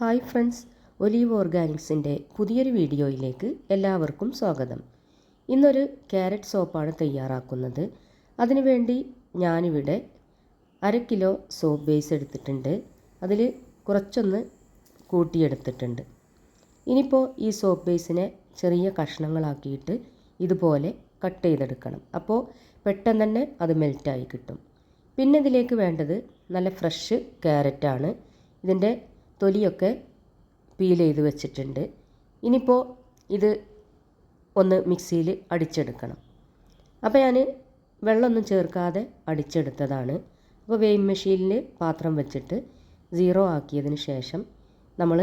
Hi friends olive ഓർഗാനിക്സിന്റെ പുതിയൊരു വീഡിയോയിലേക്ക് എല്ലാവർക്കും സ്വാഗതം. ഇന്നൊരു ക്യാരറ്റ് സോപ്പാണ് തയ്യാറാക്കുന്നത്. അതിനുവേണ്ടി ഞാനിവിടെ അര കിലോ സോപ്പ് ബേസ് എടുത്തിട്ടുണ്ട്. അതിൽ കുറച്ചൊന്ന് കൂട്ടിയെടുത്തിട്ടുണ്ട്. ഇനിയിപ്പോൾ ഈ സോപ്പ് ബേസിനെ ചെറിയ കഷ്ണങ്ങളാക്കിയിട്ട് ഇതുപോലെ കട്ട് ചെയ്തെടുക്കണം. അപ്പോൾ പെട്ടെന്ന് തന്നെ അത് മെൽറ്റായി കിട്ടും. പിന്നെ ഇതിലേക്ക് വേണ്ടത് നല്ല ഫ്രഷ് ക്യാരറ്റാണ്. ഇതിന്റെ തൊലിയൊക്കെ പീൽ ചെയ്ത് വെച്ചിട്ടുണ്ട്. ഇനിയിപ്പോൾ ഇത് ഒന്ന് മിക്സിയിൽ അടിച്ചെടുക്കണം. അപ്പോൾ ഞാൻ വെള്ളമൊന്നും ചേർക്കാതെ അടിച്ചെടുത്തതാണ്. അപ്പോൾ വെയിം മെഷീനിൽ പാത്രം വെച്ചിട്ട് സീറോ ആക്കിയതിന് ശേഷം നമ്മൾ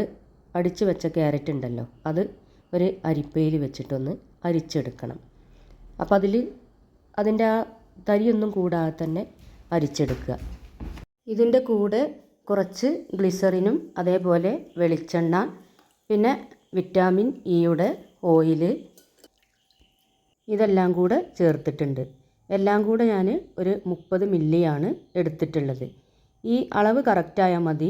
അടിച്ച് വെച്ച ക്യാരറ്റ് ഉണ്ടല്ലോ അത് ഒരു അരിപ്പയിൽ വെച്ചിട്ടൊന്ന് അരിച്ചെടുക്കണം. അപ്പോൾ അതിൽ അതിന്റെ ആ തരിയൊന്നും കൂടാതെ തന്നെ അരിച്ചെടുക്കുക. ഇതിന്റെ കൂടെ കുറച്ച് ഗ്ലിസറിനും അതേപോലെ വെളിച്ചെണ്ണ പിന്നെ വിറ്റാമിൻ ഇയുടെ ഓയിൽ ഇതെല്ലാം കൂടെ ചേർത്തിട്ടുണ്ട്. എല്ലാം കൂടെ ഞാൻ ഒരു മുപ്പത് മില്ലിയാണ് എടുത്തിട്ടുള്ളത്. ഈ അളവ് കറക്റ്റായാൽ മതി.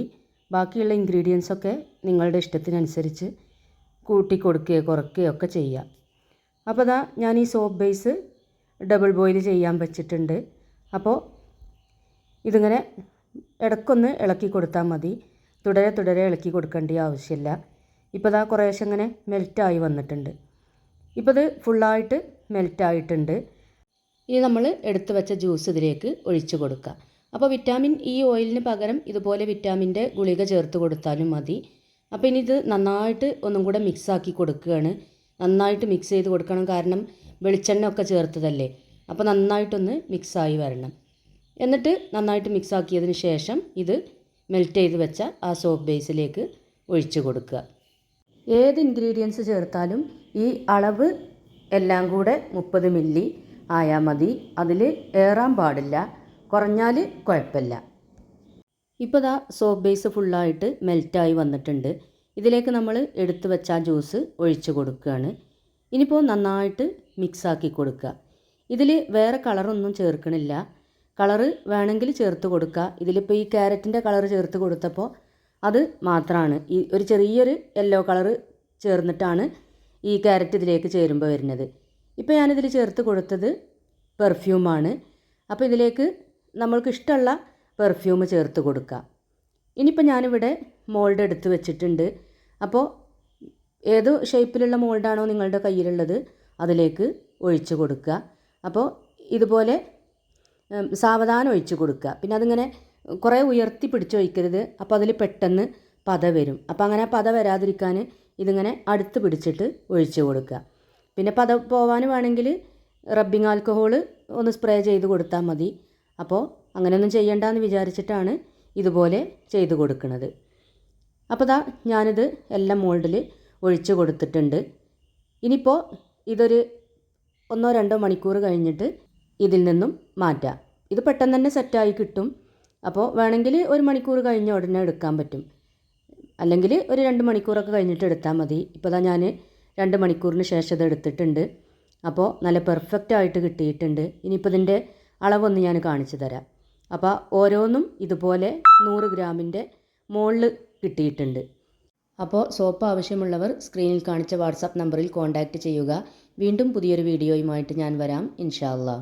ബാക്കിയുള്ള ഇൻഗ്രീഡിയൻസ് ഒക്കെ നിങ്ങളുടെ ഇഷ്ടത്തിനനുസരിച്ച് കൂട്ടി കൊടുക്കുകയോ കുറയ്ക്കുകയോ ഒക്കെ ചെയ്യാം. അപ്പോൾ ദാ ഞാൻ ഈ സോപ്പ് ബേസ് ഡബിൾ ബോയിൽ ചെയ്യാൻ വെച്ചിട്ടുണ്ട്. അപ്പോൾ ഇതിങ്ങനെ ഇടയ്ക്കൊന്ന് ഇളക്കി കൊടുത്താൽ മതി. തുടരെ തുടരെ ഇളക്കി കൊടുക്കേണ്ട ആവശ്യമില്ല. ഇപ്പോൾ ഇതാ കുറേശ്ശെ ഇങ്ങനെ മെൽറ്റായി വന്നിട്ടുണ്ട്. ഇപ്പോൾ ഇത് ഫുള്ളായിട്ട് മെൽറ്റായിട്ടുണ്ട്. ഇനി നമ്മൾ എടുത്തു വെച്ച ജ്യൂസ് ഇതിലേക്ക് ഒഴിച്ചു കൊടുക്കുക. അപ്പോൾ വിറ്റാമിൻ ഇ ഓയിലിന് പകരം ഇതുപോലെ വിറ്റാമിന്റെ ഗുളിക ചേർത്ത് കൊടുത്താലും മതി. അപ്പോൾ ഇനി ഇത് നന്നായിട്ട് ഒന്നും കൂടെ മിക്സാക്കി കൊടുക്കുകയാണ്. നന്നായിട്ട് മിക്സ് ചെയ്ത് കൊടുക്കണം. കാരണം വെളിച്ചെണ്ണ ഒക്കെ ചേർത്തതല്ലേ? അപ്പോൾ നന്നായിട്ടൊന്ന് മിക്സായി വരണം. എന്നിട്ട് നന്നായിട്ട് മിക്സ് ആക്കിയതിന് ശേഷം ഇത് മെൽറ്റ് ചെയ്ത് വെച്ച ആ സോപ്പ് ബേസിലേക്ക് ഒഴിച്ചു കൊടുക്കുക. ഏത് ഇൻഗ്രീഡിയൻസ് ചേർത്താലും ഈ അളവ് എല്ലാം കൂടെ മുപ്പത് മില്ലി ആയാൽ മതി. അതിൽ ഏറാൻ പാടില്ല. കുറഞ്ഞാൽ കുഴപ്പമില്ല. ഇപ്പോൾ ദാ സോപ്പ് ബേസ് ഫുള്ളായിട്ട് മെൽറ്റായി വന്നിട്ടുണ്ട്. ഇതിലേക്ക് നമ്മൾ എടുത്തു വെച്ച ജ്യൂസ് ഒഴിച്ചു കൊടുക്കുകയാണ്. ഇനിയിപ്പോൾ നന്നായിട്ട് മിക്സാക്കി കൊടുക്കുക. ഇതിൽ വേറെ കളറൊന്നും ചേർക്കണില്ല. കളറ് വേണമെങ്കിൽ ചേർത്ത് കൊടുക്കുക. ഇതിലിപ്പോൾ ഈ ക്യാരറ്റിന്റെ കളറ് ചേർത്ത് കൊടുത്തപ്പോൾ അത് മാത്രമാണ് ഈ ഒരു ചെറിയൊരു യെല്ലോ കളറ് ചേർന്നിട്ടാണ് ഈ ക്യാരറ്റ് ഇതിലേക്ക് ചേരുമ്പോൾ വരുന്നത്. ഇപ്പോൾ ഞാനിതിൽ ചേർത്ത് കൊടുത്തത് പെർഫ്യൂമാണ്. അപ്പോൾ ഇതിലേക്ക് നമ്മൾക്ക് ഇഷ്ടമുള്ള പെർഫ്യൂം ചേർത്ത് കൊടുക്കുക. ഇനിയിപ്പോൾ ഞാനിവിടെ മോൾഡ് എടുത്ത് വെച്ചിട്ടുണ്ട്. അപ്പോൾ ഏത് ഷേപ്പിലുള്ള മോൾഡാണോ നിങ്ങളുടെ കയ്യിലുള്ളത് അതിലേക്ക് ഒഴിച്ചു കൊടുക്കുക. അപ്പോൾ ഇതുപോലെ സാവധാനം ഒഴിച്ച് കൊടുക്കുക. പിന്നെ അതിങ്ങനെ കുറേ ഉയർത്തി പിടിച്ചൊഴിക്കരുത് അപ്പോൾ അതിൽ പെട്ടെന്ന് പത വരും. അപ്പോൾ അങ്ങനെ പത വരാതിരിക്കാൻ ഇതിങ്ങനെ അടുത്ത് പിടിച്ചിട്ട് ഒഴിച്ച് കൊടുക്കുക. പിന്നെ പത പോവാൻ വേണമെങ്കിൽ റബ്ബിംഗ് ആൽക്കഹോൾ ഒന്ന് സ്പ്രേ ചെയ്ത് കൊടുത്താൽ മതി. അപ്പോൾ അങ്ങനെയൊന്നും ചെയ്യണ്ടെന്ന് വിചാരിച്ചിട്ടാണ് ഇതുപോലെ ചെയ്ത് കൊടുക്കുന്നത് അപ്പോൾ ദാ ഞാനിത് എല്ലാം മോൾഡിൽ ഒഴിച്ചു കൊടുത്തിട്ടുണ്ട്. ഇനിയിപ്പോൾ ഇതൊരു ഒന്നോ രണ്ടോ മണിക്കൂർ കഴിഞ്ഞിട്ട് ഇതിൽ നിന്നും മാറ്റാം. ഇത് പെട്ടെന്ന് തന്നെ സെറ്റായി കിട്ടും. അപ്പോൾ വേണമെങ്കിൽ ഒരു മണിക്കൂർ കഴിഞ്ഞ ഉടനെ എടുക്കാൻ പറ്റും. അല്ലെങ്കിൽ ഒരു രണ്ട് മണിക്കൂറൊക്കെ കഴിഞ്ഞിട്ട് എടുത്താൽ മതി. ഇപ്പോൾ ഇതാ ഞാൻ രണ്ട് മണിക്കൂറിന് ശേഷം ഇത് എടുത്തിട്ടുണ്ട്. അപ്പോൾ നല്ല പെർഫെക്റ്റ് ആയിട്ട് കിട്ടിയിട്ടുണ്ട്. ഇനിയിപ്പോൾ ഇതിന്റെ അളവൊന്ന് ഞാൻ കാണിച്ചു തരാം. അപ്പോൾ ഓരോന്നും ഇതുപോലെ നൂറ് ഗ്രാമിന്റെ മുകളിൽ കിട്ടിയിട്ടുണ്ട്. അപ്പോൾ സോപ്പ് ആവശ്യമുള്ളവർ സ്ക്രീനിൽ കാണിച്ച വാട്സാപ്പ് നമ്പറിൽ കോൺടാക്റ്റ് ചെയ്യുക. വീണ്ടും പുതിയൊരു വീഡിയോയുമായിട്ട് ഞാൻ വരാം. ഇൻഷാല്ലാ